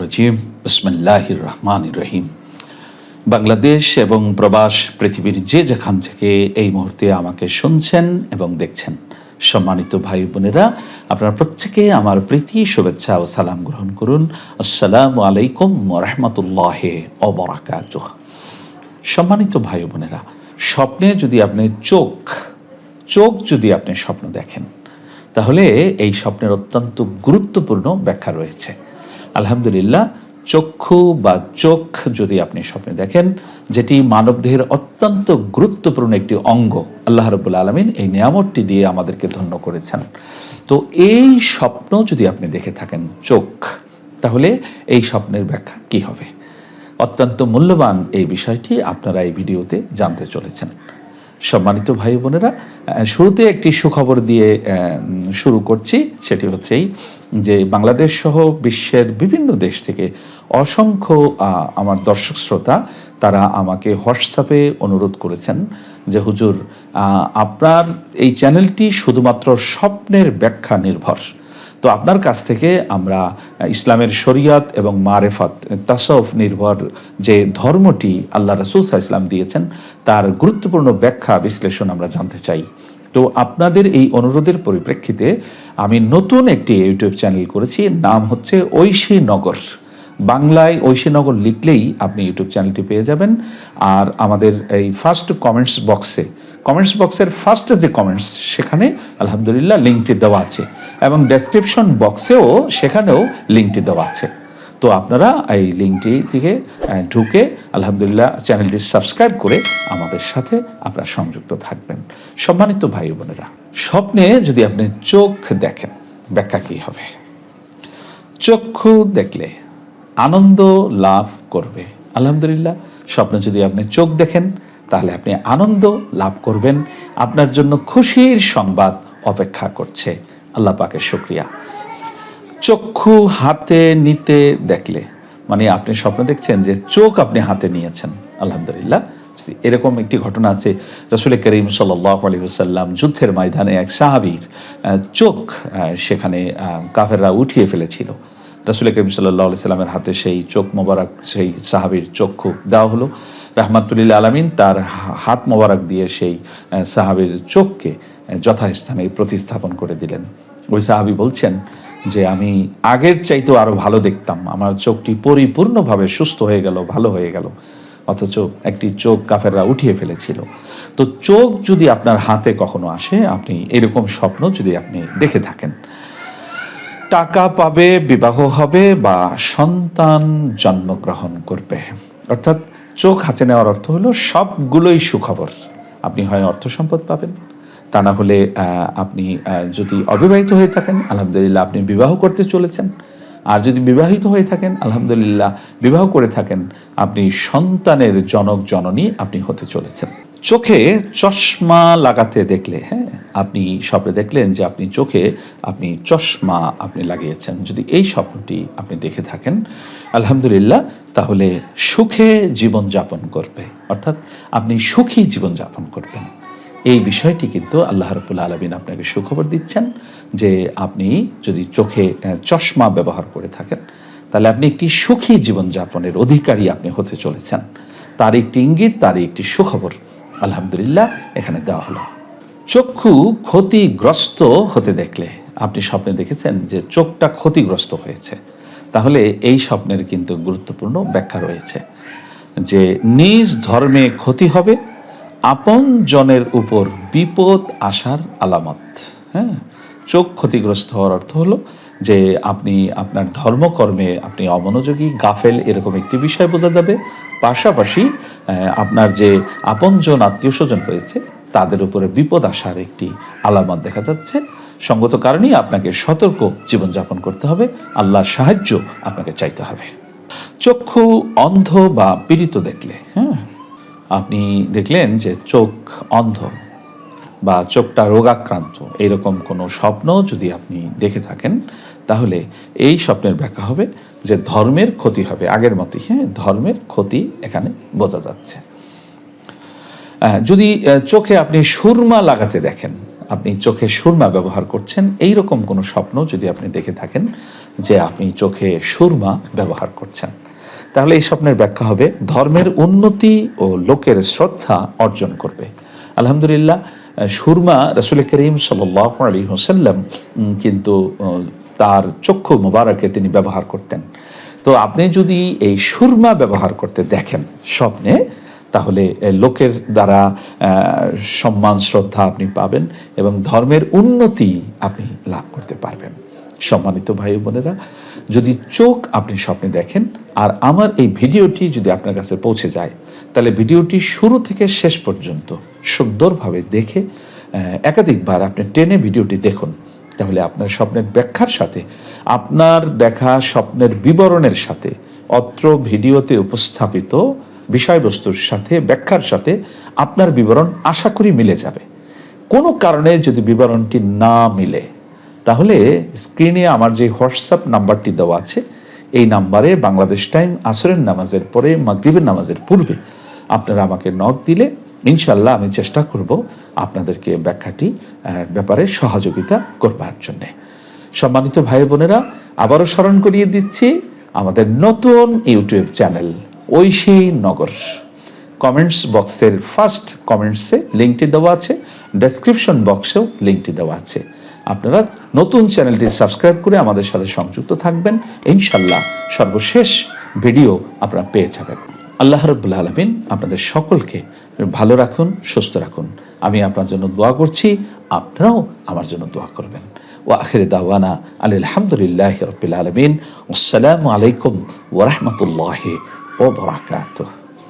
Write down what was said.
রজিম। বিসমিল্লাহির রহমান রহিম। বাংলাদেশ এবং প্রবাস পৃথিবীর যে যেখান থেকে এই মুহূর্তে আমাকে শুনছেন এবং দেখছেন, সম্মানিত ভাই বোনেরা আপনারা প্রত্যেকে আমার প্রীতি, শুভেচ্ছা ও সালাম গ্রহণ করুন। আসসালামু আলাইকুম রহমতুল্লাহ অবরাকাত সম্মানিত ভাই বোনেরা স্বপ্নে যদি আপনি চোখ চোখ যদি আপনি স্বপ্ন দেখেন তাহলে এই স্বপ্নের অত্যন্ত গুরুত্বপূর্ণ ব্যাখ্যা রয়েছে। আলহামদুলিল্লাহ, চক্ষু বা চোখ যদি আপনি স্বপ্নে দেখেন, যেটি মানবদেহের অত্যন্ত গুরুত্বপূর্ণ একটি অঙ্গ, আল্লাহ রবুল আলমিন এই নিয়ামতটি দিয়ে আমাদেরকে ধন্য করেছেন। তো এই স্বপ্ন যদি আপনি দেখে থাকেন, চোখ, তাহলে এই স্বপ্নের ব্যাখ্যা কি হবে? অত্যন্ত মূল্যবান এই বিষয়টি আপনারা এই ভিডিওতে জানতে চলেছেন। সম্মানিত ভাই বোনেরা শুরুতে একটি সুখবর দিয়ে শুরু করছি। সেটি হচ্ছে এই যে বাংলাদেশ সহ বিশ্বের বিভিন্ন দেশ থেকে অসংখ্য আমার দর্শক শ্রোতা, তারা আমাকে হোয়াটসঅ্যাপে অনুরোধ করেছেন যে, হুজুর আপনার এই চ্যানেলটি শুধুমাত্র স্বপ্নের ব্যাখ্যা নির্ভর। তো আপনার কাছ থেকে আমরা ইসলামের শরিয়াত এবং মারেফাত তাসফ নির্ভর যে ধর্মটি আল্লাহ রসুল ইসলাম দিয়েছেন, তার গুরুত্বপূর্ণ ব্যাখ্যা বিশ্লেষণ আমরা জানতে চাই। তো আপনাদের এই অনুরোধের পরিপ্রেক্ষিতে আমি নতুন একটি ইউটিউব চ্যানেল করেছি, নাম হচ্ছে ঐশী নগর। বাংলায় ঐশীনগর লিখলেই আপনি ইউটিউব চ্যানেলটি পেয়ে যাবেন। আর আমাদের এই ফার্স্ট কমেন্টস বক্সে কমেন্টস বক্সের ফার্স্ট যে কমেন্টস সেখানে আলহামদুলিল্লাহ লিঙ্কটি দেওয়া আছে। এবং ডেসক্রিপশন বক্সেও সেখানেও লিঙ্কটি দেওয়া আছে। তো আপনারা এই লিঙ্কটি থেকে ঢুকে আলহামদুলিল্লাহ চ্যানেলটি সাবস্ক্রাইব করে আমাদের সাথে আপনারা সংযুক্ত থাকবেন। সম্মানিত ভাই বোনেরা, স্বপ্নে যদি আপনি চোখ দেখেন, ব্যাখ্যা কী হবে? চক্ষু দেখলে আনন্দ লাভ করবে। আলহামদুলিল্লাহ, স্বপ্নে যদি আপনি চোখ দেখেন, তাহলে আপনি আনন্দ লাভ করবেন। আপনার জন্য খুশির সংবাদ অপেক্ষা করছে। আল্লাহ পাকের শুক্রিয়া। চক্ষু হাতে নিতে দেখলে মানে আপনি স্বপ্ন দেখছেন যে চোখ আপনি হাতে নিয়েছেন। আলহামদুলিল্লাহ এরকম একটি ঘটনা আছে, রসুল করিম সাল্লাহ আলী যুদ্ধের ময়দানে এক সাহাবির চোখ সেখানে কাফেররা উঠিয়ে ফেলেছিল। রসুল করিম সাল্লাহ সাল্লামের হাতে সেই চোখ মোবারক, সেই সাহাবির চক্ষু দেওয়া হলো। রাহমাতুল্লিল্লা আলমিন তার হাত মোবারক দিয়ে সেই সাহাবির চোখকে যথাস্থানে প্রতিস্থাপন করে দিলেন। ওই সাহাবি বলছেন যে, আমি আগের চাইতেও আরও ভালো দেখতাম। আমার চোখটি পরিপূর্ণভাবে সুস্থ হয়ে গেল, ভালো হয়ে গেল। অথচ একটি চোখ কাফেররা উঠিয়ে ফেলেছিল। তো চোখ যদি আপনার হাতে কখনো আসে, আপনি এরকম স্বপ্ন যদি আপনি দেখে থাকেন টাকা পাবে, বিবাহ হবে বা সন্তান জন্মগ্রহণ করবে। অর্থাৎ চোখ হাতে নেওয়ার অর্থ হলো সবগুলোই সুখবর। আপনি হয় অর্থ সম্পদ পাবেন, তা না হলে আপনি যদি অবিবাহিত হয়ে থাকেন, আলহামদুলিল্লাহ আপনি বিবাহ করতে চলেছেন। আর যদি বিবাহিত হয়ে থাকেন, আলহামদুলিল্লাহ বিবাহ করে থাকেন, আপনি সন্তানের জনক, জননী আপনি হতে চলেছেন। চোখে চশমা লাগাতে দেখলে হ্যাঁ আপনি স্বপ্নে দেখলেন যে আপনি চোখে আপনি চশমা আপনি লাগিয়েছেন। যদি এই স্বপ্নটি আপনি দেখে থাকেন, আলহামদুলিল্লাহ, তাহলে সুখে জীবন যাপন করবে। অর্থাৎ আপনি সুখী জীবন যাপন করবেন। এই বিষয়টি কিন্তু আল্লাহ রবুল আলমিন আপনাকে সুখবর দিচ্ছেন যে আপনি যদি চোখে চশমা ব্যবহার করে থাকেন, তাহলে আপনি একটি সুখী জীবনযাপনের অধিকারী আপনি হতে চলেছেন। তার একটি ইঙ্গিত, তার একটি সুখবর আলহামদুলিল্লাহ এখানে দেওয়া হলো। চক্ষু ক্ষতিগ্রস্ত হতে দেখলে, আপনি স্বপ্নে দেখেছেন যে চোখটা ক্ষতিগ্রস্ত হয়েছে। তাহলে এই স্বপ্নের কিন্তু গুরুত্বপূর্ণ ব্যাখ্যা রয়েছে যে নিজ ধর্মে ক্ষতি হবে, আপন জনের উপর বিপদ আসার আলামত। হ্যাঁ? চোখ ক্ষতিগ্রস্ত হওয়ার অর্থ হলো যে আপনি আপনার ধর্মকর্মে আপনি অমনোযোগী, গাফেল এরকম একটি বিষয় বোঝা যাবে। পাশাপাশি আপনার যে আপনজন আত্মীয় স্বজন রয়েছে তাদের উপরে বিপদ আসার একটি আলামত দেখা যাচ্ছে। সঙ্গত কারণেই আপনাকে সতর্ক জীবনযাপন করতে হবে। আল্লাহর সাহায্য আপনাকে চাইতে হবে। চক্ষু অন্ধ বা পীড়িত দেখলে হ্যাঁ? আপনি দেখলেন যে চোখ অন্ধ বা চোখটা রোগাক্রান্ত এরকম কোনো স্বপ্ন যদি আপনি দেখে থাকেন, তাহলে এই স্বপ্নের ব্যাখ্যা হবে যে ধর্মের ক্ষতি হবে। আগের মতোই হ্যাঁ ধর্মের ক্ষতি এখানে বোঝা যাচ্ছে। যদি চোখে আপনি সুরমা লাগাতে দেখেন, আপনি চোখে সুরমা ব্যবহার করছেন এই রকম কোনো স্বপ্ন যদি আপনি দেখে থাকেন যে আপনি চোখে সুরমা ব্যবহার করছেন, তাহলে এই স্বপ্নের ব্যাখ্যা হবে, ধর্মের উন্নতি ও লোকের শ্রদ্ধা অর্জন করবে। আলহামদুলিল্লাহ সুরমা রসুল করিম সাল্লাহ আলী হোসাল্লাম কিন্তু তার চক্ষু মোবারকে তিনি ব্যবহার করতেন। তো আপনি যদি এই সুরমা ব্যবহার করতে দেখেন, স্বপ্নে তাহলে লোকের দ্বারা সম্মান, শ্রদ্ধা আপনি পাবেন এবং ধর্মের উন্নতি আপনি লাভ করতে পারবেন। সম্মানিত ভাই বোনেরা, যদি চোখ আপনি স্বপ্নে দেখেন আর আমার এই ভিডিওটি যদি আপনার কাছে পৌঁছে যায়, তাহলে ভিডিওটি শুরু থেকে শেষ পর্যন্ত সুন্দরভাবে দেখে একাধিকবার আপনি টেনে ভিডিওটি দেখুন। তাহলে আপনার স্বপ্নের ব্যাখ্যার সাথে, আপনার দেখা স্বপ্নের বিবরণের সাথে অত্র ভিডিওতে উপস্থাপিত বিষয়বস্তুর সাথে, ব্যাখ্যার সাথে আপনার বিবরণ আশা করি মিলে যাবে। কোনো কারণে যদি বিবরণটি না মিলে, তাহলে স্ক্রিনে আমার যে হোয়াটসঅ্যাপ নাম্বারটি দেওয়া আছে, এই নাম্বারে বাংলাদেশ টাইম আসরের নামাজের পরে, মাগরিবের নামাজের পূর্বে আপনারা আমাকে নক দিলে ইনশাল্লাহ আমি চেষ্টা করব আপনাদেরকে ব্যাখ্যাটি ব্যাপারে সহযোগিতা করবার জন্যে। সম্মানিত ভাই বোনেরা, আবারও স্মরণ করিয়ে দিচ্ছি, আমাদের নতুন YouTube channel Oishi Nagar. Comments বক্সের ফার্স্ট কমেন্টসে লিঙ্কটি দেওয়া আছে ডেসক্রিপশন বক্সেও লিঙ্কটি দেওয়া আছে। আপনারা নতুন চ্যানেলটি সাবস্ক্রাইব করে আমাদের সাথে সংযুক্ত থাকবেন। ইনশাল্লাহ সর্বশেষ ভিডিও আপনারা পেয়ে যাবেন। আল্লাহ রব্বুল আলমিন আপনাদের সকলকে ভালো রাখুন, সুস্থ রাখুন। আমি আপনার জন্য দোয়া করছি, আপনারাও আমার জন্য দোয়া করবেন। ও আখের দাওয়ানা আলহামদুলিল্লাহ রবিল আলমিন। আসসালামু আলাইকুম ওরহমতুল্লাহ ও বরাকাতুহ